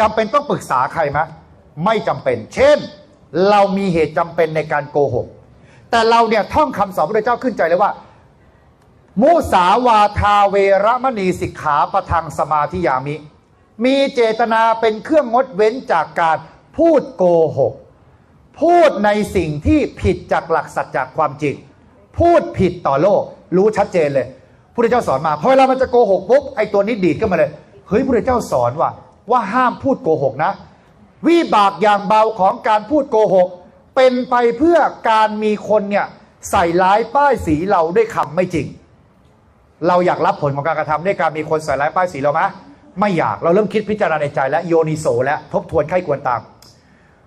จำเป็นต้องปรึกษาใครไหมไม่จำเป็น เช่น เรามีเหตุจำเป็นในการโกหก แต่เราเนี่ยท่องคำสอนพระเจ้าขึ้นใจเลยว่า มุสาวาทาเวรมณีสิกขาประทังสมาธิยามิ มีเจตนาเป็นเครื่องงดเว้นจากการพูดโกหก พูดในสิ่งที่ผิดจากหลักสัจจากความจริง พูดผิดต่อโลก รู้ชัดเจนเลยพระเจ้าสอนมาพอเวลามันจะโกหกปุ๊บไอ้ตัวนี้ดีดขึ้นมาเลยเฮ้ยพระเจ้าสอนว่า ว่าห้ามพูดโกหกนะ วิบากอย่างเบาของการพูดโกหก เป็นไปเพื่อการมีคนเนี่ยใส่ร้ายป้ายสีเราด้วยคำไม่จริง เราอยากรับผลของการกระทำด้วยการมีคนใส่ร้ายป้ายสีเราไหมไม่อยากเราเริ่มคิดพิจารณาในใจและโยนิโสและทบทวนไข้ควรตาม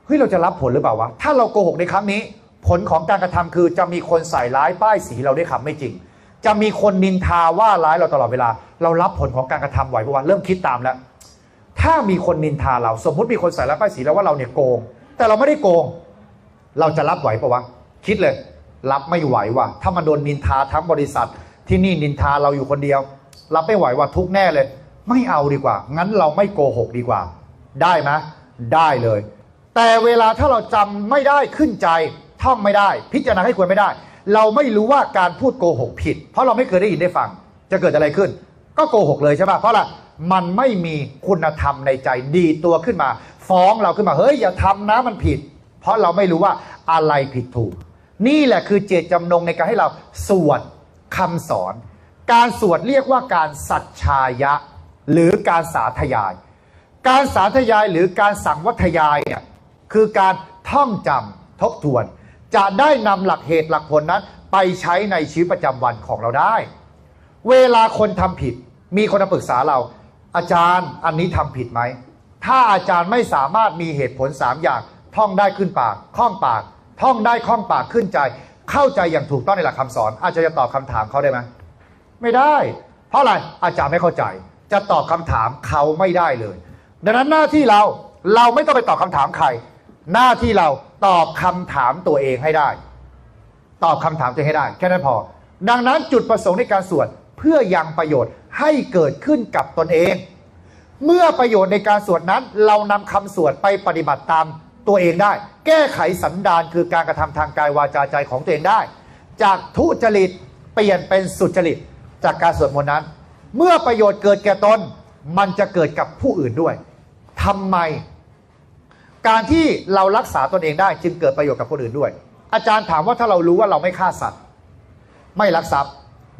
เฮ้ยเราจะรับผลหรือเปล่าวะถ้าเราโกหกในครั้งนี้ ผลของการกระทำคือจะมีคนใส่ร้ายป้ายสีเราด้วยคำไม่จริง จะมีคนนินทาว่าร้ายเราตลอดเวลา เรารับผลของการกระทำไหวปะวะเริ่มคิดตามแล้ว ถ้ามีคนนินทาเรา สมมติมีคนใส่ร้ายป้ายสีแล้วว่าเราเนี่ยโกง แต่เราไม่ได้โกง เราจะรับไหวปะวะ คิดเลย รับไม่ไหวว่ะ ถ้ามันโดนนินทาทั้งบริษัท ที่นี่นินทาเราอยู่คนเดียว รับไม่ไหวว่ะทุกแน่เลย ไม่เอาดีกว่า งั้นเราไม่โกหกดีกว่า ได้ไหมได้เลย แต่เวลาถ้าเราจำไม่ได้ขึ้นใจท่องไม่ได้ พิจารณาให้ควรไม่ได้ เราไม่รู้ว่าการพูดโกหกผิด เพราะเราไม่เคยได้ยินได้ฟัง จะเกิดอะไรขึ้น ก็โกหกเลยใช่ป่ะเพราะอะไร มันไม่มีคุณธรรมในใจดีตัวขึ้นมา ฟ้องเราขึ้นมาเฮ้ยอย่าทำนะมันผิด เพราะเราไม่รู้ว่าอะไรผิดถูก นี่แหละคือเจตจำนงในการให้เราสวดคำสอน การสวดเรียกว่าการสัจชายะ หรือการสาธยาย การสาธยายหรือการสั่งวัทยายเนี่ยคือการท่องจำทบทวน จะได้นำหลักเหตุหลักผลนั้น ไปใช้ในชีวิตประจำวันของเราได้ เวลาคนทำผิด มีคนมาปรึกษาเรา อาจารย์อันนี้ทำผิดไหม ถ้าอาจารย์ไม่สามารถมีเหตุผลสามอย่าง ท่องได้ขึ้นปากคล่องปาก ท่องได้คล่องปากขึ้นใจ เข้าใจอย่างถูกต้องในหลักคำสอน อาจารย์จะตอบคำถามเขาได้ไหมไม่ได้ เพราะอะไรอาจารย์ไม่เข้าใจ จะตอบคำถามเขาไม่ได้เลย ดังนั้นหน้าที่เราเราไม่ต้องไปตอบคำถามใคร หน้าที่เราตอบคำถามตัวเองให้ได้ ตอบคำถามตัวเองให้ได้ แค่นั้นพอ ดังนั้นจุดประสงค์ในการสวดเพื่อยังประโยชน์ ให้เกิดขึ้นกับตนเอง เมื่อประโยชน์ในการสวดนั้น เรานำคำสวดไปปฏิบัติตามตัวเองได้ แก้ไขสันดานคือการกระทำทางกายวาจาใจของตัวเองได้ จากทุจริตเปลี่ยนเป็นสุจริตจากการสวดมนต์นั้น เมื่อประโยชน์เกิดแก่ตนมันจะเกิดกับผู้อื่นด้วยทำไม การที่เรารักษาตนเองได้จึงเกิดประโยชน์กับคนอื่นด้วย อาจารย์ถามว่าถ้าเรารู้ว่าเราไม่ฆ่าสัตว์ ไม่ลักทรัพย์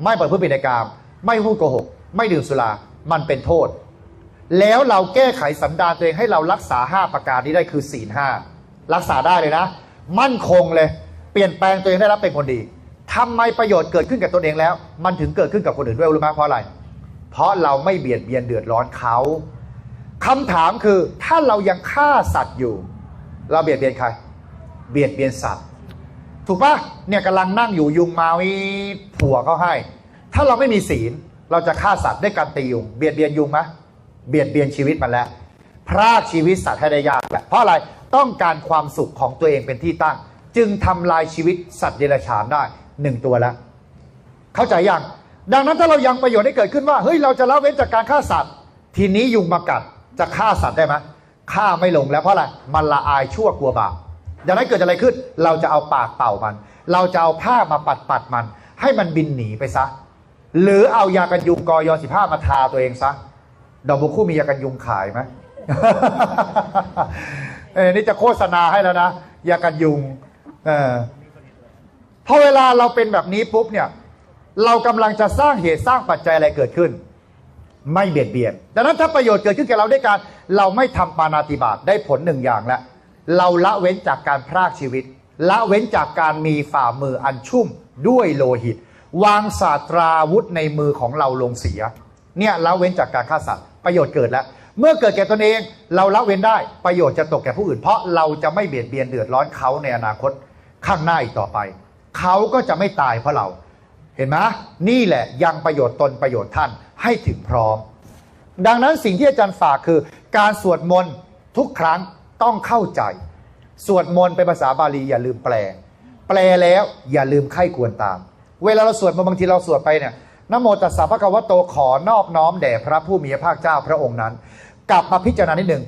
ไม่ประพฤติผิดในกาม ไม่พูดโกหก ไม่ดื่มสุรา มันเป็นโทษ แล้วเราแก้ไขสันดานตัวเองให้เรารักษา5ประการนี้ได้คือศีลห้ารักษาได้เลยนะ มั่นคงเลย เปลี่ยนแปลงตัวเองได้รับเป็นคนดีทำไมประโยชน์เกิดขึ้นกับตนเองแล้ว มันถึงเกิดขึ้นกับคนอื่นด้วยรู้ไหมเพราะอะไร เพราะเราไม่เบียดเบียนเดือดร้อนเขาคำถามคือถ้าเรายังฆ่าสัตว์อยู่ เราเบียดเบียนใคร เบียดเบียนสัตว์ ถูกปะเนี่ยกำลังนั่งอยู่ยุงมาวิผัวเขาให้ ถ้าเราไม่มีศีล เราจะฆ่าสัตว์ด้วยการตียุง เบียดเบียนยุงไหมเบียดเบียนชีวิตมันแล้ว พรากชีวิตสัตว์ให้ได้ยากแหละเพราะอะไรต้องการความสุขของตัวเองเป็นที่ตั้ง จึงทำลายชีวิตสัตว์เดรัจฉานได้หนึ่งตัวแล้ว เข้าใจยังดังนั้นถ้าเรายังประโยชน์ให้เกิดขึ้นว่าเฮ้ยเราจะละเว้นจากการฆ่าสัตว์ ทีนี้ยุงมากัดจะฆ่าสัตว์ได้ไหมฆ่าไม่ลงแล้วเพราะอะไรมันละอายชั่วกลัวบาปดังนั้นเกิดอะไรขึ้น เราจะเอาปากเป่ามัน เราจะเอาผ้ามาปัดปัดมัน ให้มันบินหนีไปซะ หรือเอายากันยุงกอยสิบห้ามาทาตัวเองซะดอกบุคู่มียากันยุงขายไหมเอ้ยนี่จะโฆษณาให้แล้วนะยากันยุงเออพอเวลาเราเป็นแบบนี้ปุ๊บเนี่ย เรากำลังจะสร้างเหตุสร้างปัจจัยอะไรเกิดขึ้น ไม่เบียดเบียน ดังนั้นถ้าประโยชน์เกิดขึ้นแก่เราด้วยการ เราไม่ทำปานาติบาตได้ผลหนึ่งอย่างแล้วเราละเว้นจากการพรากชีวิต ละเว้นจากการมีฝ่ามืออันชุ่มด้วยโลหิต วางศาสตราวุธในมือของเราลงเสีย เนี่ยละเว้นจากการฆ่าสัตว์ประโยชน์เกิดแล้ว เมื่อเกิดแก่ตนเองเราละเว้นได้ประโยชน์จะตกแก่ผู้อื่น เพราะเราจะไม่เบียดเบียนเดือดร้อนเขาในอนาคตข้างหน้าอีกต่อไป เขาก็จะไม่ตายเพราะเรา เห็นไหมนี่แหละยังประโยชน์ตนประโยชน์ท่านให้ถึงพร้อม ดังนั้นสิ่งที่อาจารย์ฝากคือ การสวดมนต์ทุกครั้งต้องเข้าใจ สวดมนต์เป็นภาษาบาลีอย่าลืมแปล แปลแล้วอย่าลืมไข้ควรตาม เวลาเราสวดมนต์บางทีเราสวดไปเนี่ยนโมตัสสะพระกวโตขอนอบน้อมแด่พระผู้มีพระภาคเจ้าพระองค์นั้น กลับมาพิจารณานิดหนึ่ง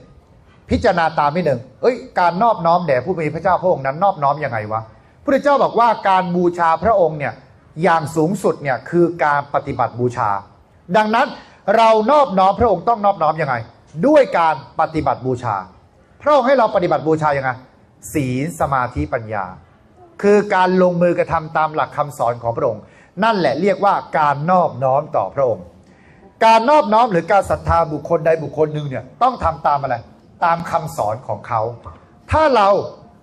พิจารณาตามนิดหนึ่งเอ้ยการนอบน้อมแด่ผู้มีพระเจ้าพระองค์นั้น นอบน้อมยังไงวะพระเจ้าบอกว่าการบูชาพระองค์เนี่ยอย่างสูงสุดเนี่ยคือการปฏิบัติบูชา ดังนั้นเรานอบน้อมพระองค์ต้องนอบน้อมยังไง ด้วยการปฏิบัติบูชา พระองค์ให้เราปฏิบัติบูชายังไงศีลสมาธิปัญญา คือการลงมือกระทำตามหลักคำสอนของพระองค์ นั่นแหละเรียกว่าการนอบน้อมต่อพระองค์ การนอบน้อมหรือการศรัทธาบุคคลใดบุคคลหนึ่งเนี่ยต้องทำตามอะไร ตามคำสอนของเขา ถ้าเรา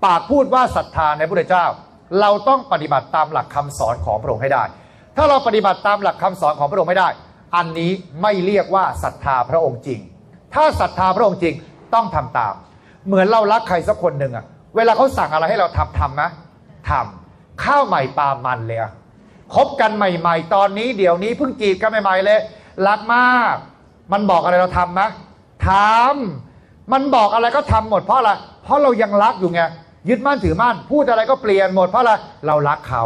ปากพูดว่าศรัทธาในพระเจ้า เราต้องปฏิบัติตามหลักคำสอนของพระองค์ให้ได้ ถ้าเราปฏิบัติตามหลักคำสอนของพระองค์ไม่ได้ อันนี้ไม่เรียกว่าศรัทธาพระองค์จริง ถ้าศรัทธาพระองค์จริงต้องทำตาม เหมือนเรารักใครสักคนหนึ่งอะเวลาเขาสั่งอะไรให้เราทำทำไหม ทำข้าวใหม่ปลามันเลยอะคบกันใหม่ ๆ ตอนนี้เดี๋ยวนี้เพิ่งจีบกันใหม่ๆเลย รักมาก มันบอกอะไรเราทำไหมทำมันบอกอะไรก็ทำหมดเพราะอะไรเพราะเรายังรักอยู่ไงยึดมั่นถือมั่นพูดอะไรก็เปลี่ยนหมดเพราะอะไรเรารักเขา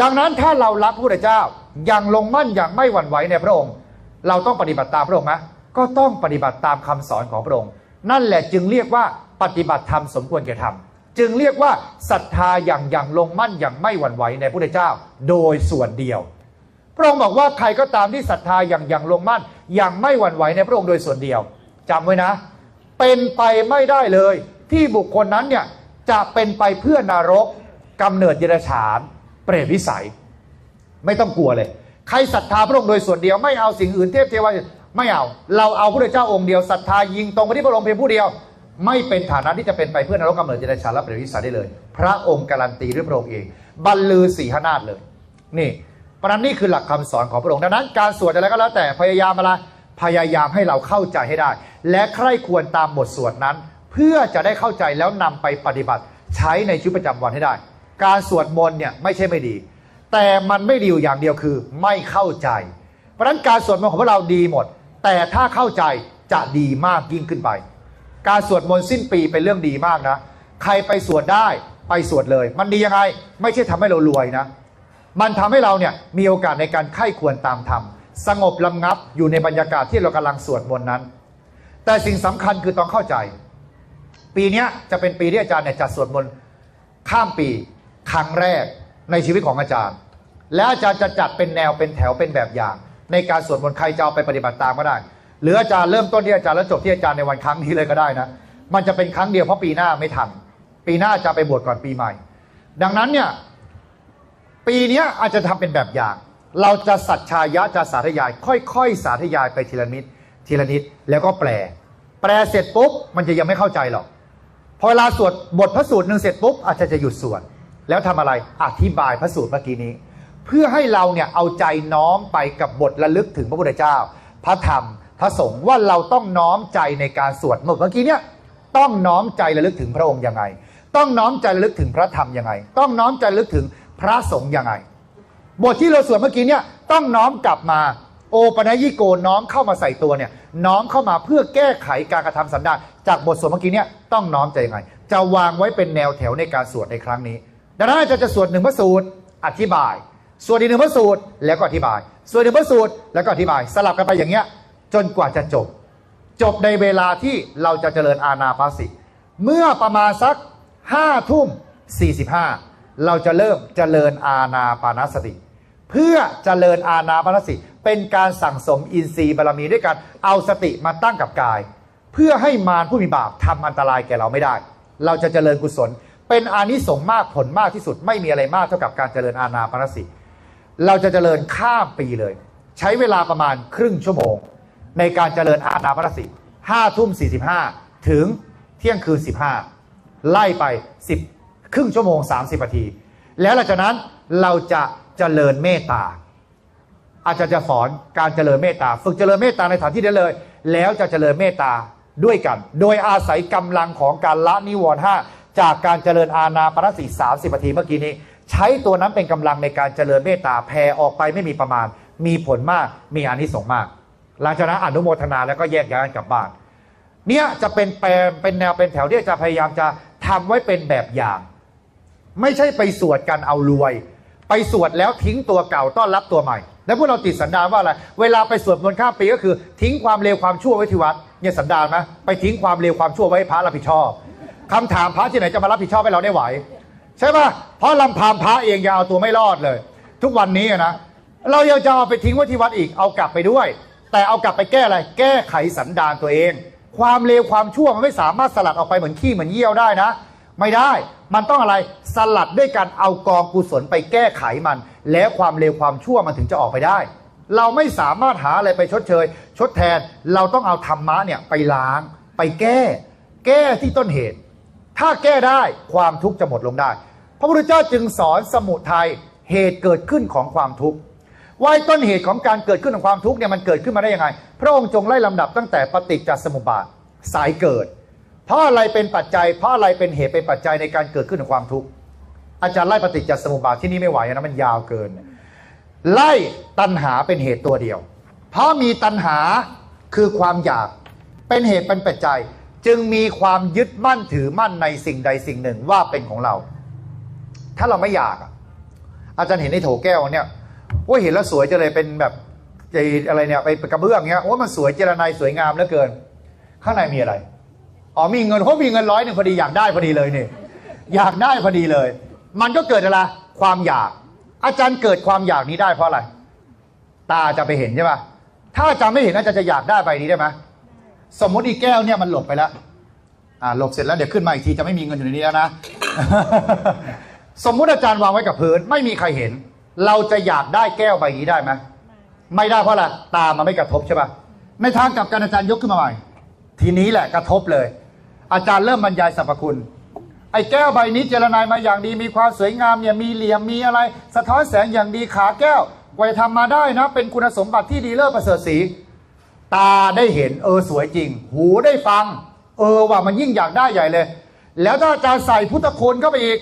ดังนั้นถ้าเรารักพระพุทธเจ้าอย่างลงมั่นอย่างไม่หวั่นไหวในพระองค์ เราต้องปฏิบัติตามพระองค์ไหมก็ต้องปฏิบัติตามคำสอนของพระองค์ นั่นแหละจึงเรียกว่าปฏิบัติธรรมสมควรแก่ธรรม จึงเรียกว่าศรัทธาอย่างอย่างลงมั่นอย่างไม่หวั่นไหวในพระเจ้า โดยส่วนเดียว พระองค์บอกว่าใครก็ตามที่ศรัทธาอย่างอย่างลงมั่นอย่างไม่หวั่นไหวในพระองค์โดยส่วนเดียวจำไว้นะ เป็นไปไม่ได้เลย ที่บุคคลนั้นเนี่ยจะเป็นไปเพื่อนรกกำเนิดเดรัจฉาน เปรตวิสัย ไม่ต้องกลัวเลย ใครศรัทธาพระองค์โดยส่วนเดียวไม่เอาสิ่งอื่นเทพเทวาไม่เอา เราเอาพระเจ้าองค์เดียวศรัทธายิงตรงไปที่พระองค์เพียงผู้เดียว ไม่เป็นฐานะที่จะเป็นไปเพื่อนรกกำเนิดเดรัจฉานและเปรตวิสัยได้เลย พระองค์การันตีด้วยพระองค์เอง บรรลือสีหนาฏเลย นี่เพราะนั้นนี่คือหลักคำสอนของพระองค์ดังนั้นการสวดอะไรก็แล้วแต่พยายามอะไรพยายามให้เราเข้าใจให้ได้ และใคร่ควรตามบทสวดนั้น เพื่อจะได้เข้าใจแล้วนำไปปฏิบัติ ใช้ในชีวิตประจำวันให้ได้ การสวดมนต์เนี่ยไม่ใช่ไม่ดี แต่มันไม่ดีอยู่อย่างเดียวคือไม่เข้าใจ เพราะฉะนั้นการสวดมนต์ของพวกเราดีหมด แต่ถ้าเข้าใจจะดีมากยิ่งขึ้นไป การสวดมนต์สิ้นปีเป็นเรื่องดีมากนะ ใครไปสวดได้ไปสวดเลย มันดียังไง ไม่ใช่ทำให้เรารวยนะ มันทำให้เราเนี่ยมีโอกาสในการไข้ควรตามธรรมสงบลำงับอยู่ในบรรยากาศที่เรากำลังสวดมนต์นั้น แต่สิ่งสำคัญคือต้องเข้าใจ ปีนี้จะเป็นปีที่อาจารย์เนี่ยจัดสวดมนต์ข้ามปีครั้งแรกในชีวิตของอาจารย์ และอาจารย์จะจัดเป็นแนวเป็นแถวเป็นแบบอย่าง ในการสวดมนต์ใครจะเอาไปปฏิบัติตามก็ได้ หรืออาจารย์เริ่มต้นที่อาจารย์แล้วจบที่อาจารย์ในวันครั้งนี้เลยก็ได้นะ มันจะเป็นครั้งเดียวเพราะปีหน้าไม่ทัน ปีหน้าจะไปบวชก่อนปีใหม่ ดังนั้นเนี่ยปีนี้อาจจะทำเป็นแบบอย่าง เราจะสัจชายะจะสาธยาย ค่อยๆ สาธยายไปทีละนิดทีละนิดแล้วก็แปล แปลเสร็จปุ๊บมันจะยังไม่เข้าใจหรอก พอเวลาสวดบทพระสูตรหนึ่งเสร็จปุ๊บอาจจะจะหยุดสวดแล้วทำอะไรอธิบายพระสูตรเมื่อกี้นี้ เพื่อให้เราเนี่ยเอาใจน้อมไปกับบทระลึกถึงพระพุทธเจ้า พระธรรม ระสงฆ์ว่าเราต้องน้อมใจในการสวดเมื่อกี้เนี่ยต้องน้อมใจระลึกถึงพระองค์ยังไง ต้องน้อมใจระลึกถึงพระธรรมยังไง ต้องน้อมใจระลึกถึงพระสงฆ์ยังไง บทที่เราสวดเมื่อกี้เนี่ยต้องน้อมกลับมาโอปนยิโกน้อมเข้ามาใส่ตัวเนี่ยน้อมเข้ามาเพื่อแก้ไขการกระทำสันดานจากบทสวดเมื่อกี้เนี่ยต้องน้อมใจยังไง จะวางไว้เป็นแนวแถวในการสวดในครั้งนี้ดังนั้นอาจารย์จะสวดหนึ่งพระสูตรอธิบายสวดอีกหนึ่งพระสูตรแล้วก็อธิบายสวดหนึ่งพระสูตรแล้วก็อธิบายสลับกันไปอย่างเงี้ย จนกว่าจะจบ จบในเวลาที่เราจะเจริญอาณาปาสิเมื่อประมาณสักห้าทุ่มสี่สิบห้าเราจะเริ่มเจริญอาณาปานสติ เพื่อเจริญอาณาปานสติ เป็นการสั่งสมอินทรีย์บารมีด้วยการเอาสติมาตั้งกับกาย เพื่อให้มารผู้มีบาปทำอันตรายแก่เราไม่ได้ เราจะเจริญกุศล เป็นอานิสงส์มากผลมากที่สุด ไม่มีอะไรมากเท่ากับการเจริญอาณาปานสติ เราจะเจริญข้ามปีเลย ใช้เวลาประมาณครึ่งชั่วโมง ในการเจริญอาณาปานสติห้าทุ่มสี่สิบห้าถึงเที่ยงคืนสิบห้าไล่ไปสิบครึ่งชั่วโมง30นาที แล้วหลังจากนั้นเราจะเจริญเมตตา อาจารย์จะสอนการเจริญเมตตา ฝึกเจริญเมตตาในฐานที่ได้เลย แล้วจะเจริญเมตตาด้วยกัน โดยอาศัยกำลังของการละนิวรณ์ห้าจากการเจริญอาณาปณสติสามสิบนาทีเมื่อกี้นี้ ใช้ตัวนั้นเป็นกำลังในการเจริญเมตตาแผ่ออกไปไม่มีประมาณ มีผลมากมีอานิสงส์มาก หลังจากนั้นอนุโมทนาแล้วก็แยกย้ายกันกลับบ้าน เนี่ยจะเป็นแปลเป็นแนวเป็นแถวที่จะพยายามจะทำไว้เป็นแบบอย่าง ไม่ใช่ไปสวดกันเอารวย ไปสวดแล้วทิ้งตัวเก่าต้อนรับตัวใหม่ แล้วพวกเราติดสันดานว่าอะไร เวลาไปสวดมนต์ข้ามปีก็คือ ทิ้งความเลวความชั่วไว้ที่วัดเนี่ยสันดานไหมไปทิ้งความเลวความชั่วไว้ให้พระรับผิดชอบคำถามพระที่ไหนจะมารับผิดชอบให้เราได้ไหว ใช่ปะเพราะลำพามพระเองยังเอาตัวไม่รอดเลย ทุกวันนี้นะเรายังจะเอาไปทิ้งไว้ที่วัดอีกเอากลับไปด้วย แต่เอากลับไปแก้อะไร แก้ไขสันดานตัวเอง ความเลวความชั่วมันไม่สามารถสลัดออกไปเหมือนขี้เหมือนเยี่ยวได้นะ ไม่ได้ มันต้องอะไรสลัดด้วยการเอากองกุศลไปแก้ไขมัน แล้วความเลวความชั่วมันถึงจะออกไปได้ เราไม่สามารถหาอะไรไปชดเชย ชดแทนเราต้องเอาธรรมะเนี่ยไปล้าง ไปแก้ แก้ที่ต้นเหตุ ถ้าแก้ได้ความทุกข์จะหมดลงได้ พระพุทธเจ้าจึงสอนสมุทัยเหตุเกิดขึ้นของความทุกข์ ว่าต้นเหตุของการเกิดขึ้นของความทุกข์เนี่ยมันเกิดขึ้นมาได้ยังไง พระองค์จงไล่ลำดับตั้งแต่ปฏิจจสมุปบาทสายเกิด เพราะอะไรเป็นปัจจัย เพราะอะไรเป็นเหตุเป็นปัจจัยในการเกิดขึ้นของความทุกข์อาจารย์ไล่ปฏิจจสมุปบาทที่นี่ไม่ไหวนะมันยาวเกิน ไล่ตัณหาเป็นเหตุตัวเดียว เพราะมีตัณหาคือความอยากเป็นเหตุเป็นปัจจัย จึงมีความยึดมั่นถือมั่นในสิ่งใดสิ่งหนึ่งว่าเป็นของเรา ถ้าเราไม่อยากอาจารย์เห็นในโถแก้วเนี่ย ว่าเห็นแล้วสวยจังเลยเป็นแบบไอ้อะไรเนี่ยไปกระเบื้องเงี้ยว่ามันสวยเจรนายสวยงามเหลือเกิน ข้างในมีอะไรอ๋อมีเงินเพราะมีเงินร้อยหนึ่งพอดีอยากได้พอดีเลยนี่อยากได้พอดีเลย มันก็เกิดอะไรความอยาก อาจารย์เกิดความอยากนี้ได้เพราะอะไร ตาจะไปเห็นใช่ปะถ้าอาจารย์ไม่เห็นอาจารย์จะอยากได้ใบนี้ได้ไหมสมมติอีแก้วเนี่ยมันหลบไปแล้วอ่าหลบเสร็จแล้วเดี๋ยวขึ้นมาอีกทีจะไม่มีเงินอยู่ในนี้แล้วนะสมมุติอาจารย์วางไว้กับพื้นไม่มีใครเห็น เราจะอยากได้แก้วใบนี้ได้ไหมไม่ได้เพราะอะไรตามันไม่กระทบใช่ปะในทางกลับกันอาจารย์ยกขึ้นมาใหม่ ทีนี้แหละกระทบเลย อาจารย์เริ่มบรรยายสรรพคุณ ไอ้แก้วใบนี้เจรนายมาอย่างดีมีความสวยงามเนี่ยมีเหลี่ยมมีอะไร สะท้อนแสงอย่างดีขาแก้วกว่าจะทำมาได้นะ เป็นคุณสมบัติที่ดีเลิศประเสริฐสี ตาได้เห็นเออสวยจริง หูได้ฟัง เออว่ามันยิ่งอยากได้ใหญ่เลย แล้วถ้าอาจารย์ใส่พุทธคุณเข้าไปอีก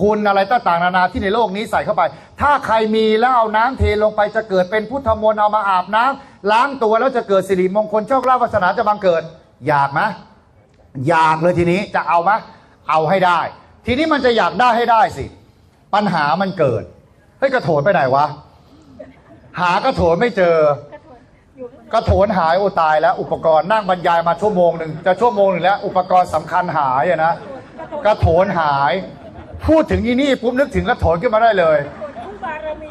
คุณอะไรต่างๆนานาที่ในโลกนี้ใส่เข้าไป ถ้าใครมีแล้วเอาน้ำเทลงไปจะเกิดเป็นพุทธมนต์เอามาอาบน้ำล้างตัวแล้วจะเกิดสิริมงคลโชคลาภวาสนาจะบังเกิด อยากไหมอยากเลยทีนี้จะเอาไหมเอาให้ได้ ทีนี้มันจะอยากได้ให้ได้สิ ปัญหามันเกิดเฮ้ยกระโถนไปไหนวะหากระโถนไม่เจอ กระโถนหายโอตายแล้ว อุปกรณ์นั่งบรรยายมาชั่วโมงหนึ่งจะชั่วโมงหนึ่งแล้ว อุปกรณ์สำคัญหายอะนะกระโถนหาย พูดถึงอีนี่ปุ๊บนึกถึงกระโถนขึ้นมาได้เลย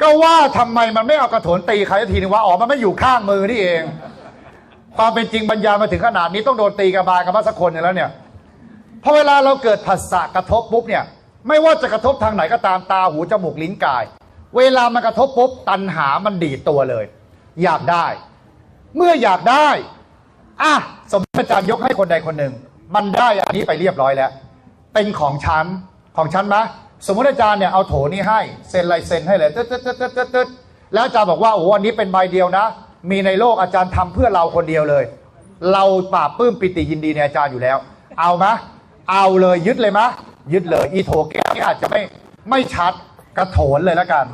ก็ว่าทำไมมันไม่เอากระโถนตีใครสักทีนึงว่าอ๋อมันไม่อยู่ข้างมือนี่เอง ความเป็นจริงบรรยายมาถึงขนาดนี้ต้องโดนตีกระบาลกันมาสักคนหนึ่งแล้วเนี่ยพอเวลาเราเกิดผัสสะกระทบปุ๊บเนี่ย ไม่ว่าจะกระทบทางไหนก็ตามตาหูจมูกลิ้นกาย เวลามันกระทบปุ๊บตัณหามันดีดตัวเลย อยากได้ เมื่ออยากได้อะสมมติอาจารย์ยกให้คนใดคนหนึ่งมันได้อันนี้ไปเรียบร้อยแล้ว เป็นของฉัน ของฉันไหมสมมติอาจารย์เนี่ยเอาโถนี้ให้เซ็นลายเซ็นให้เลยตึ๊ดตึ๊ดตึ๊ดตึ๊ดตึ๊ดตึ๊ดแล้วอาจารย์บอกว่าโอ้อันนี้เป็นใบเดียวนะ มีในโลกอาจารย์ทำเพื่อเราคนเดียวเลย เราปราบปื้มปิติยินดีในอาจารย์อยู่แล้ว เอามะเอาเลยยึดเลยมะยึดเลยอีโถแก้วนี่อาจจะไม่ไม่ชัดกระโถนเลยแล้วกัน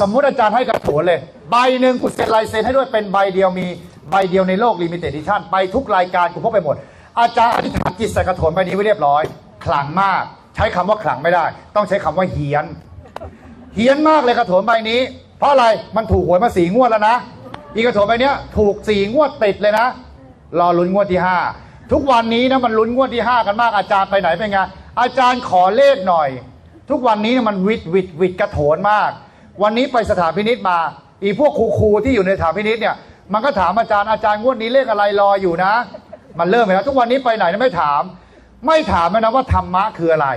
สมมุติอาจารย์ให้กระโถนเลย ใบหนึ่งกูเซ็นลายเซ็นให้ด้วยเป็นใบเดียวมีใบเดียวในโลกลิมิเต็ดดิชั่นไปทุกรายการกูพกไปหมด อาจารย์อธิษฐานจิตใส่กระโถนใบนี้ไว้เรียบร้อยขลังมาก ใช้คำว่าขลังไม่ได้ ต้องใช้คำว่าเฮียน เฮียนมากเลยกระโถนใบนี้ เพราะอะไรมันถูกหวยมาสีงวดแล้วนะอีกกระโถนใบเนี้ยถูกสีงวดติดเลยนะรอลุ้นงวดที่ห้าทุกวันนี้นะมันลุ้นงวดที่ห้ากันมากอาจารย์ไปไหนเป็นไงอาจารย์ขอเลขหน่อย ทุกวันนี้มันวิดวิดวิดกระโถนมาก วันนี้ไปสถานพินิษมา อีพวกครูที่อยู่ในสถานพินิษเนี่ยมันก็ถามอาจารย์อาจารย์งวดนี้เลขอะไรรออยู่นะ มันเริ่มไปแล้วทุกวันนี้ไปไหนไม่ถาม ไม่ถามแล้วนะว่าธรรมะคืออะไร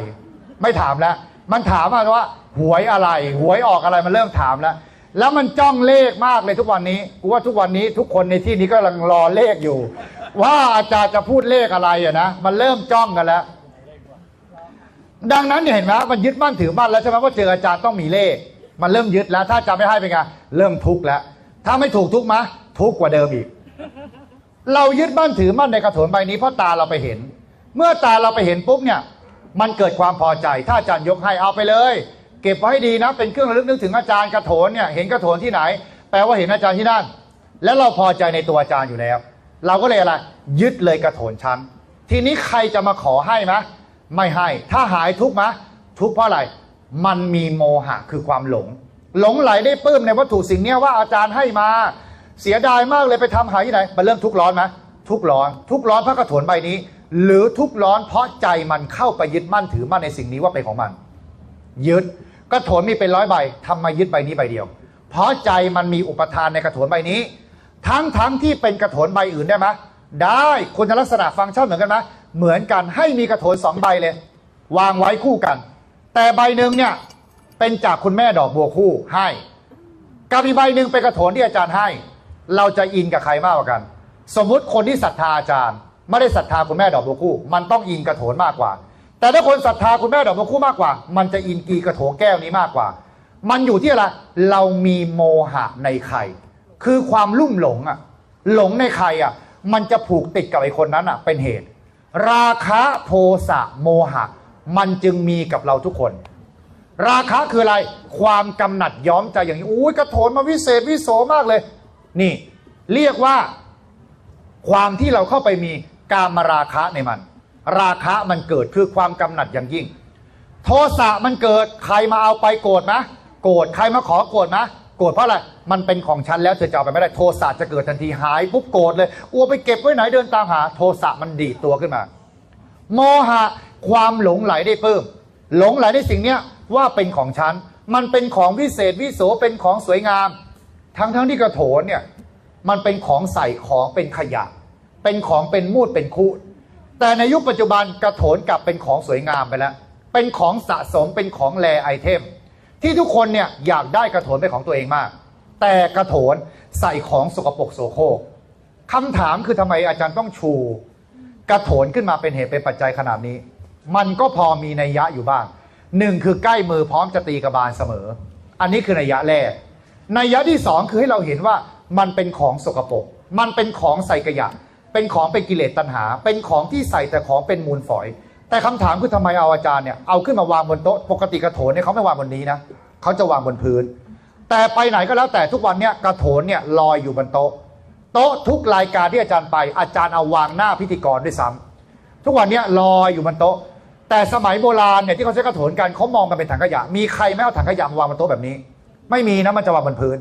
ไม่ถามแล้ว มันถามมาว่าหวยอะไร หวยออกอะไรมันเริ่มถามแล้ว แล้วมันจ้องเลขมากเลยทุกวันนี้กูว่าทุกวันนี้ทุกคนในที่นี้ก็กำลังรอเลขอยู่ ว่าอาจารย์จะพูดเลขอะไรอะนะมันเริ่มจ้องกันแล้ว ดังนั้นเนี่ยเห็นไหมมันยึดมั่นถือมั่นแล้วใช่ไหมว่าเจออาจารย์ต้องมีเลข มันเริ่มยึดแล้ว ถ้าอาจารย์ไม่ให้เป็นไงเริ่มทุกข์แล้ว ถ้าไม่ถูกทุกข์มะทุกข์กว่าเดิมอีก เรายึดมั่นถือมั่นในกระถนใบนี้เพราะตาเราไปเห็น เมื่อตาเราไปเห็นปุ๊บเนี่ยมันเกิดความพอใจ ถ้าอาจารย์ยกให้เอาไปเลย เก็บไว้ให้ดีนะ เป็นเครื่องระลึกนึกถึงอาจารย์กระโถนเนี่ยเห็นกระโถนที่ไหน แปลว่าเห็นอาจารย์ที่นั่น แล้วเราพอใจในตัวอาจารย์อยู่แล้ว เราก็เลยอะไรยึดเลยกระโถนชั้นทีนี้ใครจะมาขอให้ไหมไม่ให้ ถ้าหายทุกข์ไหมทุกข์เพราะอะไรมันมีโมหะคือความหลง หลงไหลได้ปื้มในวัตถุสิ่งเนี้ยว่าอาจารย์ให้มา เสียดายมากเลยไปทำหายที่ไหนมันเริ่มทุกข์ร้อนไหมทุกข์ร้อน ทุกข์ร้อนเพราะกระโถนใบนี้ หรือทุกร้อนเพราะใจมันเข้าไปยึดมั่นถือมั่นในสิ่งนี้ว่าเป็นของมัน ยึดกระโถนมีเป็นร้อยใบทำไมยึดใบนี้ใบเดียว เพราะใจมันมีอุปทานในกระโถนใบนี้ ทั้งทั้งที่เป็นกระโถนใบอื่นได้ไหมได้คุณลักษณะฟังก์ชันเหมือนกันไหมเหมือนกันให้มีกระโถนสองใบเลย วางไว้คู่กัน แต่ใบหนึ่งเนี่ยเป็นจากคุณแม่ดอกบัวคู่ให้กับอีกใบหนึ่งเป็นกระโถนที่อาจารย์ให้ เราจะอินกับใครมากกว่ากัน สมมุติคนที่ศรัทธาอาจารย์ ไม่ได้ศรัทธาคุณแม่ดอกบัวคู่ มันต้องอินกระโถนมากกว่า แต่ถ้าคนศรัทธาคุณแม่ดอกบัวคู่มากกว่า มันจะอินกีกระโถแก้วนี้มากกว่า มันอยู่ที่อะไรเรามีโมหะในใครคือความลุ่มหลงอะ หลงในใครอะ มันจะผูกติดกับไอ้คนนั้นอะ เป็นเหตุ ราคะโทสะโมหะ มันจึงมีกับเราทุกคน ราคะคืออะไร ความกำหนัดย้อมใจอย่างนี้อุ้ยกระโถนมาวิเศษวิโสมากเลย นี่ เรียกว่า ความที่เราเข้าไปมี การมาราคะในมัน ราคะมันเกิดคือความกำหนัดอย่างยิ่ง โทสะมันเกิดใครมาเอาไปโกรธไหมโกรธใครมาขอโกรธไหมโกรธเพราะอะไรมันเป็นของฉันแล้วเธอจะเอาไปไม่ได้โทสะจะเกิดทันทีหายปุ๊บโกรธเลยอัวไปเก็บไว้ไหนเดินตามหา โทสะมันดีดตัวขึ้นมา โมหะความหลงไหลได้เพิ่ม หลงไหลในสิ่งเนี้ยว่าเป็นของฉันมันเป็นของวิเศษวิโสเป็นของสวยงาม ทั้งทั้งที่กระโถนเนี่ยมันเป็นของใส่ของเป็นขยะ เป็นของเป็นมูดเป็นคูดแต่ในยุคปัจจุบันกระโถนกลับเป็นของสวยงามไปแล้ว เป็นของสะสมเป็นของแลไอเทม ที่ทุกคนเนี่ยอยากได้กระโถนเป็นของตัวเองมาก แต่กระโถนใส่ของสกปรกโสโครกคำถามคือทำไมอาจารย์ต้องชู กระโถนขึ้นมาเป็นเหตุเป็นปัจจัยขนาดนี้ มันก็พอมีนัยยะอยู่บ้างหนึ่งคือใกล้มือพร้อมจะตีกระบาลเสมอ อันนี้คือนัยยะแรกนัยยะที่สองคือให้เราเห็นว่ามันเป็นของสกปรกมันเป็นของใส่กระยะ เป็นของเป็นกิเลสตัณหา เป็นของที่ใส่แต่ของเป็นมูลฝอย แต่คำถามคือทำไมเอาอาจารย์เนี่ยเอาขึ้นมาวางบนโต๊ะปกติกระโถนเนี่ยเขาไม่วางบนนี้นะเขาจะวางบนพื้น แต่ไปไหนก็แล้วแต่ทุกวันเนี่ยกระโถนเนี่ยลอยอยู่บนโต๊ะ โต๊ะทุกรายการที่อาจารย์ไป อาจารย์เอาวางหน้าพิธีกรด้วยซ้ำทุกวันเนี้ยลอยอยู่บนโต๊ะ แต่สมัยโบราณเนี่ยที่เขาใช้กระโถนกันเขามองกันเป็นถังขยะ มีใครไม่เอาถังขยะมาวางบนโต๊ะแบบนี้ ไม่มีนะมันจะวางบนพื้น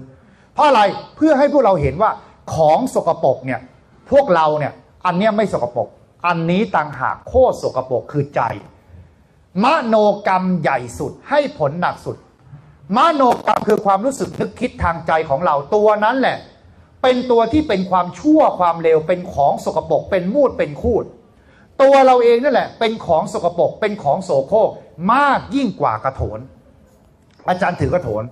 เพราะอะไรเพื่อให้พวกเราเห็นว่าของสกปรกเนี่ย พวกเราเนี่ยอันเนี้ยไม่สกปรกอันนี้ต่างหากโคตรสกปรกคือใจ มโนกรรมใหญ่สุดให้ผลหนักสุด มโนกรรมคือความรู้สึกนึกคิดทางใจของเราตัวนั้นแหละ เป็นตัวที่เป็นความชั่วความเลวเป็นของสกปรกเป็นมูดเป็นคูด ตัวเราเองนั่นแหละ เป็นของสกปรกเป็นของโสโครกมากยิ่งกว่ากระโถน อาจารย์ถือกระโถน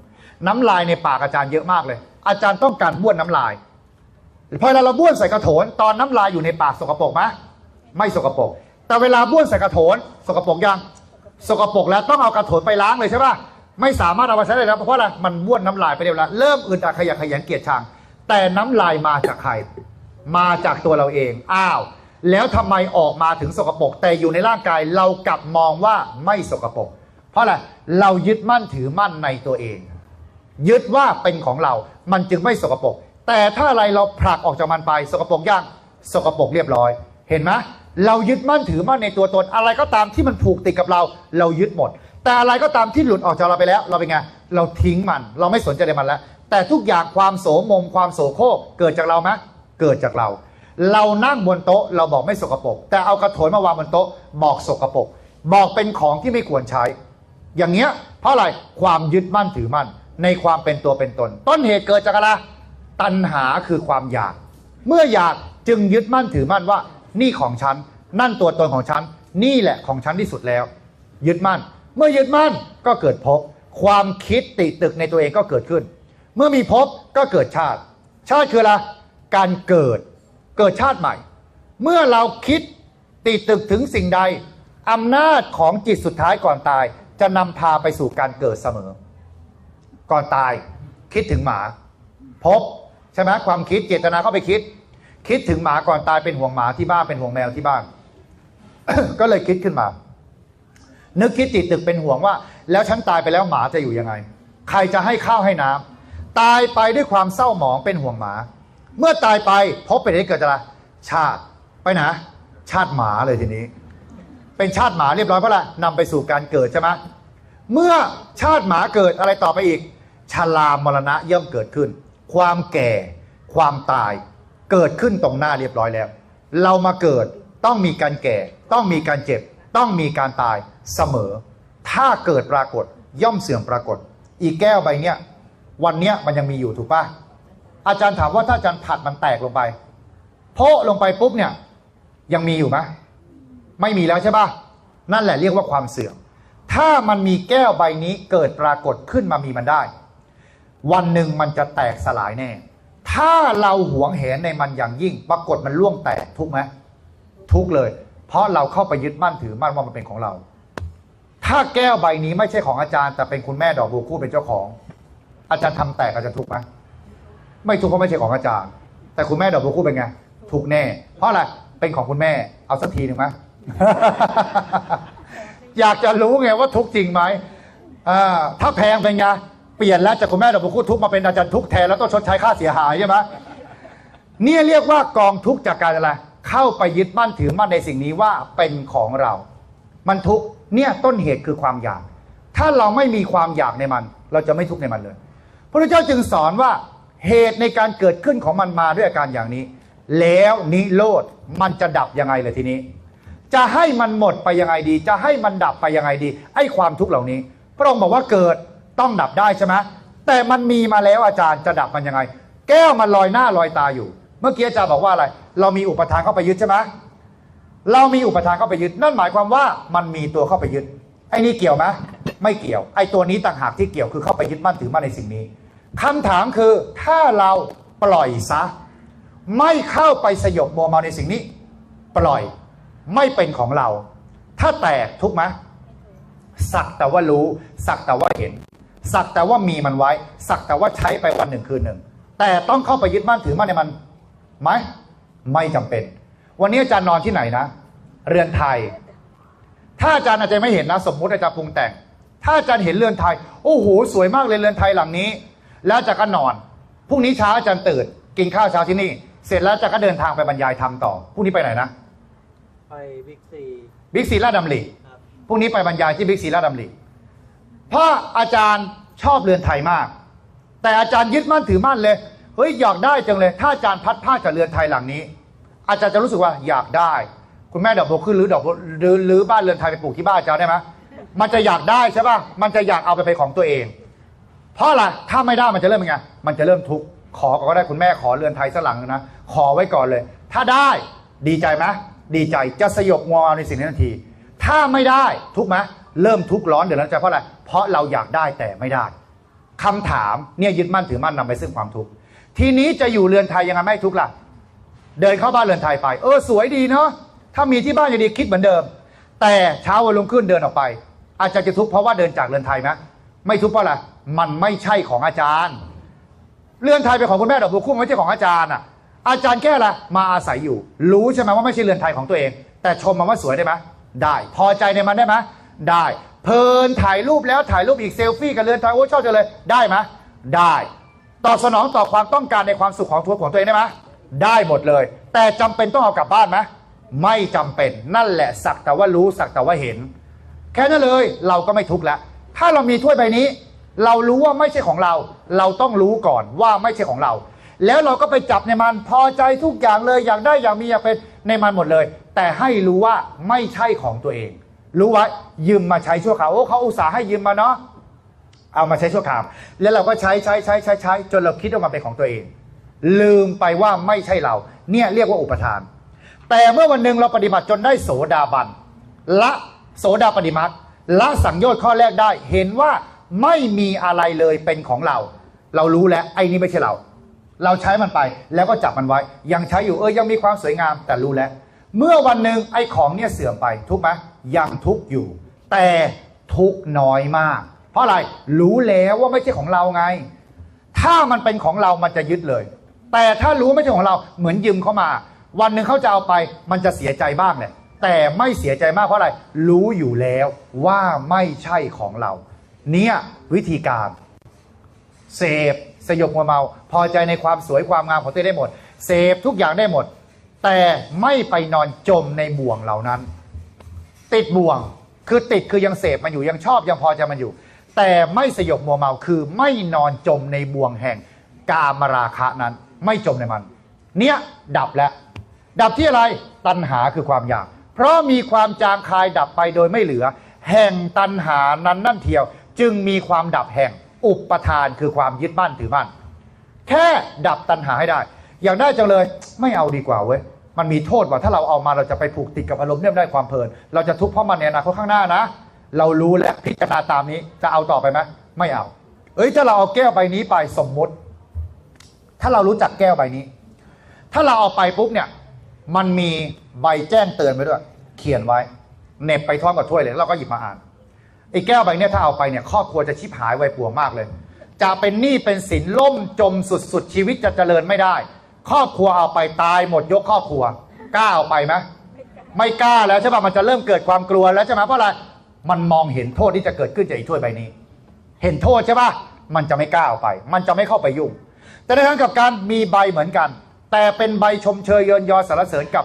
น้ำลายในปากอาจารย์เยอะมากเลย อาจารย์ต้องการบ้วนน้ำลาย พอเวลาเราบ้วนใส่กระโถนตอนน้ำลายอยู่ในปากสกปรกไหมไม่สกปรกแต่เวลาบ้วนใส่กระโถนสกปรกยังสกปรกแล้วต้องเอากระโถนไปล้างเลยใช่ปะไม่สามารถเอามาใช้ได้แล้วเพราะอะไรมันบ้วนน้ำลายไปเรียบร้อยเริ่มอึดอัดขยะขยงเกียจชัง แต่น้ำลายมาจากใครมาจากตัวเราเองอ้าว แล้วทำไมออกมาถึงสกปรกแต่อยู่ในร่างกายเรากลับมองว่าไม่สกปรกเพราะอะไรเรายึดมั่นถือมั่นในตัวเอง ยึดว่าเป็นของเรา มันจึงไม่สกปรก แต่ถ้าอะไรเราผลักออกจากมันไป สกปรกย่างสกปรกเรียบร้อย เห็นไหมเรายึดมั่นถือมั่นในตัวตน อะไรก็ตามที่มันผูกติดกับเรา เรายึดหมด แต่อะไรก็ตามที่หลุดออกจากเราไปแล้ว เราเป็นไงเราทิ้งมัน เราไม่สนใจในมันแล้ว แต่ทุกอย่างความโสมม ความโสโครกเกิดจากเราไหมเกิดจากเรา เรานั่งบนโต๊ะ เราบอกไม่สกปรกแต่เอากระโถนมาวางบนโต๊ะ บอกสกปรกบอกเป็นของที่ไม่ควรใช้ อย่างเงี้ยเพราะอะไรความยึดมั่นถือมั่นในความเป็นตัวเป็นตน ต้นเหตุเกิดจากอะไร ตัณหาคือความอยาก เมื่ออยากจึงยึดมั่นถือมั่นว่า นี่ของฉัน นั่นตัวตนของฉัน นี่แหละของฉันที่สุดแล้ว ยึดมั่น เมื่อยึดมั่นก็เกิดภพความคิดติตึกในตัวเองก็เกิดขึ้น เมื่อมีภพก็เกิดชาติ ชาติคืออะไรการเกิดเกิดชาติใหม่ เมื่อเราคิดติดตึกถึงสิ่งใดอำนาจของจิตสุดท้ายก่อนตาย จะนำพาไปสู่การเกิดเสมอ ก่อนตายคิดถึงหมา พบ ใช่ไหมความคิดเจตนาเข้าไปคิด คิดถึงหมาก่อนตายเป็นห่วงหมาที่บ้านเป็นห่วงแมวที่บ้าน ก็เลยคิดขึ้นมา นึกคิดติดตึกเป็นห่วงว่า แล้วฉันตายไปแล้วหมาจะอยู่ยังไง ใครจะให้ข้าวให้น้ำตายไปด้วยความเศร้าหมองเป็นห่วงหมา เมื่อตายไปพบเป็นอะไรเกิดอะไรชาติไปไหนชาติหมาเลยทีนี้ เป็นชาติหมาเรียบร้อยเพราะอะไรนำไปสู่การเกิดใช่ไหมเมื่อชาติหมาเกิดอะไรต่อไปอีกชรามรณะย่อมเกิดขึ้น ความแก่ ความตาย เกิดขึ้นตรงหน้าเรียบร้อยแล้ว เรามาเกิดต้องมีการแก่ ต้องมีการเจ็บ ต้องมีการตายเสมอ ถ้าเกิดปรากฏย่อมเสื่อมปรากฏ อีกแก้วใบเนี้ยวันเนี้ยมันยังมีอยู่ถูกปะอาจารย์ถามว่าถ้าอาจารย์ผัดมันแตกลงไปโพะลงไปปุ๊บเนี่ยยังมีอยู่ไหมไม่มีแล้วใช่ปะนั่นแหละเรียกว่าความเสื่อม ถ้ามันมีแก้วใบนี้เกิดปรากฏขึ้นมามีมันได้ วันหนึ่งมันจะแตกสลายแน่ ถ้าเราหวงแหนในมันอย่างยิ่ง ปรากฏมันล่วงแตกทุกไหมทุกเลย เพราะเราเข้าไปยึดมั่นถือมั่นว่ามันเป็นของเรา ถ้าแก้วใบนี้ไม่ใช่ของอาจารย์ แต่เป็นคุณแม่ดอกบัวคู่เป็นเจ้าของ อาจารย์ทำแตกอาจารย์ทุกไหมไม่ทุกเพราะไม่ใช่ของอาจารย์ แต่คุณแม่ดอกบัวคู่เป็นไงทุกแน่ เพราะอะไรเป็นของคุณแม่ เอาสักทีหนึ่งไหมอยากจะรู้ไงว่าทุกจริงไหมอ่าถ้าแพงเป็นไง เปลี่ยนแล้วจากคุณแม่ดอกบัวคู่ทุกมาเป็นอาจารย์ทุกแทนแล้วต้องชดใช้ค่าเสียหายใช่ไหมเนี่ยเรียกว่ากองทุกจากการอะไรเข้าไปยึดมั่นถือมั่นในสิ่งนี้ว่าเป็นของเรา มันทุกเนี่ยต้นเหตุคือความอยาก ถ้าเราไม่มีความอยากในมัน เราจะไม่ทุกข์ในมันเลยพระพุทธเจ้าจึงสอนว่าเหตุในการเกิดขึ้นของมันมาด้วยอาการอย่างนี้ แล้วนิโรธมันจะดับยังไงเลยทีนี้ จะให้มันหมดไปยังไงดี จะให้มันดับไปยังไงดีไอ้ความทุกข์เหล่านี้ พระองค์บอกว่าเกิด ต้องดับได้ใช่ไหมแต่มันมีมาแล้วอาจารย์จะดับมันยังไง แก้วมันลอยหน้าลอยตาอยู่ เมื่อกี้อาจารย์บอกว่าอะไร เรามีอุปทานเข้าไปยึดใช่ไหมเรามีอุปทานเข้าไปยึด นั่นหมายความว่ามันมีตัวเข้าไปยึดไอ้นี่เกี่ยวไหมไม่เกี่ยว ไอ้ตัวนี้ต่างหากที่เกี่ยวคือเข้าไปยึดมั่นถือมั่นในสิ่งนี้คำถามคือถ้าเราปล่อยซะ ไม่เข้าไปสยบมัวเมาในสิ่งนี้ ปล่อยไม่เป็นของเรา ถ้าแตกทุกไหมสักแต่ว่ารู้ สักแต่ว่าเห็น สักแต่ว่ามีมันไว้ สักแต่ว่าใช้ไปวันหนึ่งคืนหนึ่ง แต่ต้องเข้าไปยึดมั่นถือมั่นในมันไหมไม่จำเป็น วันนี้อาจารย์นอนที่ไหนนะ เรือนไทย ถ้าอาจารย์อาจจะไม่เห็นนะ สมมุติอาจารย์ปรุงแต่ง ถ้าอาจารย์เห็นเรือนไทย โอ้โหสวยมากเลยเรือนไทยหลังนี้ แล้วอาจารย์ก็นอนพรุ่งนี้เช้าอาจารย์ตื่นกินข้าวเช้าที่นี่ เสร็จแล้วอาจารย์ก็เดินทางไปบรรยายธรรมต่อพรุ่งนี้ไปไหนนะไปบิ๊กซีบิ๊กซีลาดดำริครับพรุ่งนี้ไปบรรยายที่บิ๊กซีลาดดำริเพระอาจารย์ชอบเรือนไทยมาก แต่อาจารย์ยึดมั่นถือมั่นเลยเฮ้ยอยากได้จังเลย ถ้าอาจารย์พัดผ้าจากเรือนไทยหลังนี้ อาจารย์จะรู้สึกว่าอยากได้ คุณแม่ดอกบัวขึ้นหรือดอกหรือหรือบ้านเรือนไทยไปปลูกที่บ้านอาจารย์ได้ไหมมันจะอยากได้ใช่ป่ะมันจะอยากเอาไปเป็นของตัวเอง เพราะอะไรถ้าไม่ได้มันจะเริ่มยังไงมันจะเริ่มทุกข์ขอก็ได้คุณแม่ขอเรือนไทยสักหลังนะขอไว้ก่อนเลย ถ้าได้ดีใจไหมดีใจจะสยบงัวเอาในสิ่งนี้ทันที ถ้าไม่ได้ทุกข์ไหม เริ่มทุกข์ร้อนเดือดร้อนใจเพราะอะไร เพราะเราอยากได้แต่ไม่ได้คำถามเนี่ยยึดมั่นถือมั่นนำไปซึ่งความทุกข์ ทีนี้จะอยู่เรือนไทยยังไงไม่ทุกข์ล่ะ เดินเข้าบ้านเรือนไทยไป เออสวยดีเนาะ ถ้ามีที่บ้านจะดีคิดเหมือนเดิม แต่เช้าวันรุ่งขึ้นเดินออกไป อาจารย์จะทุกข์เพราะว่าเดินจากเรือนไทยไหมไม่ทุกข์เพราะอะไร มันไม่ใช่ของอาจารย์ เรือนไทยเป็นของคุณแม่ดอกบัวคู่ไม่ใช่ของอาจารย์อะ อาจารย์แค่ละมาอาศัยอยู่ รู้ใช่ไหมว่าไม่ใช่เรือนไทยของตัวเอง แต่ชมมันว่าสวยได้ไหมได้ พอใจในมันได้ไหม ได้ เพลินถ่ายรูปแล้วถ่ายรูปอีกเซลฟี่กับเรือนไทยโอ้ชอบจังเลยได้ไหมได้ตอบสนองต่อความต้องการในความสุขของตัวของตัวเองได้ไหมได้หมดเลย แต่จำเป็นต้องเอากลับบ้านไหมไม่จำเป็นนั่นแหละสักแต่ว่ารู้สักแต่ว่าเห็น แค่นั้นเลยเราก็ไม่ทุกข์ล้วถ้าเรามีถ้วยใบนี้ เรารู้ว่าไม่ใช่ของเรา เราต้องรู้ก่อนว่าไม่ใช่ของเรา แล้วเราก็ไปจับในมันพอใจทุกอย่างเลยอยากได้อยากมีอยากเป็นในมันหมดเลย แต่ให้รู้ว่าไม่ใช่ของตัวเอง รู้ไว้ยืมมาใช้ชั่วคราวโอ้เขาอุตส่าห์ให้ยืมมาเนาะเอามาใช้ชั่วคราวแล้วเราก็ใช้ใช้ใช้ใช้ใช้จนเราคิดว่ามันเป็นของตัวเอง ลืมไปว่าไม่ใช่เรา เนี่ยเรียกว่าอุปทาน แต่เมื่อวันหนึ่งเราปฏิบัติจนได้โสดาบันละโสดาปฏิมักละสังโยชน์ข้อแรกได้ เห็นว่าไม่มีอะไรเลยเป็นของเรา เรารู้แล้วไอ้นี่ไม่ใช่เรา เราใช้มันไปแล้วก็จับมันไว้ ยังใช้อยู่เออยังมีความสวยงามแต่รู้แล้ว เมื่อวันหนึ่งไอ้ของเนี่ยเสื่อมไปทุกไหมยังทุกอยู่ แต่ทุกน้อยมาก เพราะอะไรรู้แล้วว่าไม่ใช่ของเราไง ถ้ามันเป็นของเรามันจะยึดเลย แต่ถ้ารู้ไม่ใช่ของเราเหมือนยืมเข้ามา วันหนึ่งเขาจะเอาไป มันจะเสียใจบ้างแหละแต่ไม่เสียใจมากเพราะอะไร รู้อยู่แล้วว่าไม่ใช่ของเรา เนี่ยวิธีการ เสพสยบมัวเมา พอใจในความสวยความงามของตัวเองได้หมด เสพทุกอย่างได้หมด แต่ไม่ไปนอนจมในบ่วงเหล่านั้น ติดบ่วงคือติดคือยังเสพมันอยู่ยังชอบยังพอใจมันอยู่ แต่ไม่สยบมัวเมาคือไม่นอนจมในบ่วงแห่งกามราคะนั้น ไม่จมในมัน เนี่ยดับแล้วดับที่อะไรตัณหาคือความอยาก เพราะมีความจางคายดับไปโดยไม่เหลือ แห่งตัณหานั้นนั่นเทียว จึงมีความดับแห่งอุปทานคือความยึดมั่นถือมั่นแค่ดับตัณหาให้ได้ อย่างได้จังเลยไม่เอาดีกว่าเว้ยมันมีโทษว่าถ้าเราเอามาเราจะไปผูกติดกับอารมณ์เนี่ยได้ความเพลิน เราจะทุกข์เพราะมันในอนาคตข้างหน้านะ เรารู้และพิจารณาตามนี้จะเอาต่อไปไหมไม่เอา เอ้ยถ้าเราเอาแก้วใบนี้ไปสมมุติ ถ้าเรารู้จักแก้วใบนี้ ถ้าเราเอาไปปุ๊บเนี่ย มันมีใบแจ้งเตือนไว้ด้วย เขียนไว้เน็บไปท้องกับถ้วยเลยแล้วเราก็หยิบมาอ่านไอ้แก้วใบนี้ถ้าเอาไปเนี่ยครอบครัวจะชิบหายไวายป่วงมากเลย จะเป็นหนี้เป็นสินล่มจมสุดๆชีวิตจะเจริญไม่ได้ ครอบครัวเอาไปตายหมดยกครอบครัวกล้าเอาไปไหมไม่กล้าแล้วใช่ป่ะมันจะเริ่มเกิดความกลัวแล้วใช่ไหมเพราะอะไรมันมองเห็นโทษที่จะเกิดขึ้นจากไอ้ถ้วยใบนี้ เห็นโทษใช่ป่ะมันจะไม่กล้าเอาไป มันจะไม่เข้าไปยุ่ง แต่ในทางกลับการมีใบเหมือนกัน แต่เป็นใบชมเชยเยินยอสรรเสริญกับ